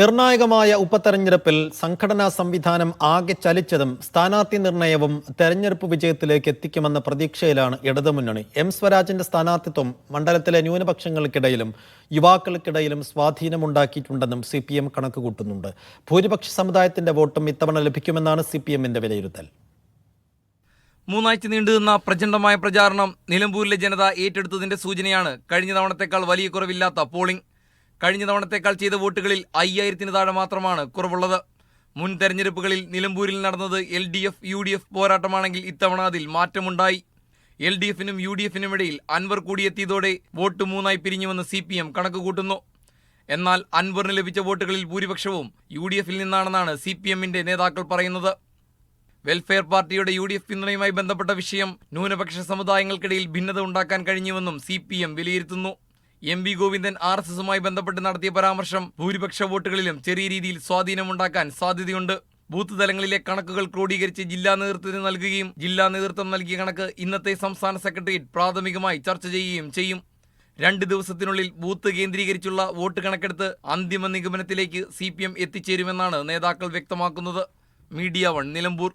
നിർണായകമായ ഉപതെരഞ്ഞെടുപ്പിൽ സംഘടനാ സംവിധാനം ആകെ ചലിച്ചതും സ്ഥാനാർത്ഥി നിർണയവും തെരഞ്ഞെടുപ്പ് വിജയത്തിലേക്ക് എത്തിക്കുമെന്ന പ്രതീക്ഷയിലാണ് ഇടതുമുന്നണി. എം സ്വരാജിന്റെ സ്ഥാനാർത്ഥിത്വം മണ്ഡലത്തിലെ ന്യൂനപക്ഷങ്ങൾക്കിടയിലും യുവാക്കൾക്കിടയിലും സ്വാധീനമുണ്ടാക്കിയിട്ടുണ്ടെന്നും സി പി എം കണക്കുകൂട്ടുന്നുണ്ട്. ഭൂരിപക്ഷ സമുദായത്തിന്റെ വോട്ടും ഇത്തവണ ലഭിക്കുമെന്നാണ് സി പി എമ്മിന്റെ വിലയിരുത്തൽ. മൂന്നാഴ്ച നീണ്ടുനിന്ന പ്രചണ്ഡമായ പ്രചാരണം നിലമ്പൂരിലെ ജനത ഏറ്റെടുത്തതിന്റെ സൂചനയാണ് കഴിഞ്ഞ തവണത്തേക്കാൾ വലിയ കുറവില്ലാത്ത പോളിംഗ്. കഴിഞ്ഞ തവണത്തേക്കാൾ ചെയ്ത വോട്ടുകളിൽ അയ്യായിരത്തിന് താഴെ മാത്രമാണ് കുറവുള്ളത്. മുൻ തെരഞ്ഞെടുപ്പുകളിൽ നിലമ്പൂരിൽ നടന്നത് L D F U D F പോരാട്ടമാണെങ്കിൽ ഇത്തവണ അതിൽ മാറ്റമുണ്ടായി. എൽ ഡി എഫിനും യു ഡി എഫിനും ഇടയിൽ അൻവർ കൂടിയെത്തിയതോടെ വോട്ട് മൂന്നായി പിരിഞ്ഞുവെന്ന് സി പി എം കണക്കുകൂട്ടുന്നു. എന്നാൽ അൻവറിന് ലഭിച്ച വോട്ടുകളിൽ ഭൂരിപക്ഷവും യു ഡി എഫിൽ നിന്നാണെന്നാണ് സി പി എമ്മിന്റെ നേതാക്കൾ പറയുന്നത്. വെൽഫെയർ പാർട്ടിയുടെ യു ഡി എഫ് പിന്തുണയുമായി ബന്ധപ്പെട്ട വിഷയം ന്യൂനപക്ഷ സമുദായങ്ങൾക്കിടയിൽ ഭിന്നത ഉണ്ടാക്കാൻ കഴിഞ്ഞുവെന്നും സി പി എം വിലയിരുത്തുന്നു. M V Govindan R S എസുമായി ബന്ധപ്പെട്ട് നടത്തിയ പരാമർശം ഭൂരിപക്ഷ വോട്ടുകളിലും ചെറിയ രീതിയിൽ സ്വാധീനമുണ്ടാക്കാൻ സാധ്യതയുണ്ട്. ബൂത്ത് തലങ്ങളിലെ കണക്കുകൾ ക്രോഡീകരിച്ച് ജില്ലാ നേതൃത്വത്തിന് നൽകുകയും ജില്ലാ നേതൃത്വം നൽകിയ കണക്ക് ഇന്നത്തെ സംസ്ഥാന സെക്രട്ടേറിയറ്റ് പ്രാഥമികമായി ചർച്ച ചെയ്യുകയും ചെയ്യും. രണ്ട് ദിവസത്തിനുള്ളിൽ ബൂത്ത് കേന്ദ്രീകരിച്ചുള്ള വോട്ട് കണക്കെടുത്ത് അന്തിമ നിഗമനത്തിലേക്ക് സി എത്തിച്ചേരുമെന്നാണ് നേതാക്കൾ വ്യക്തമാക്കുന്നത്. Media one Nilambur.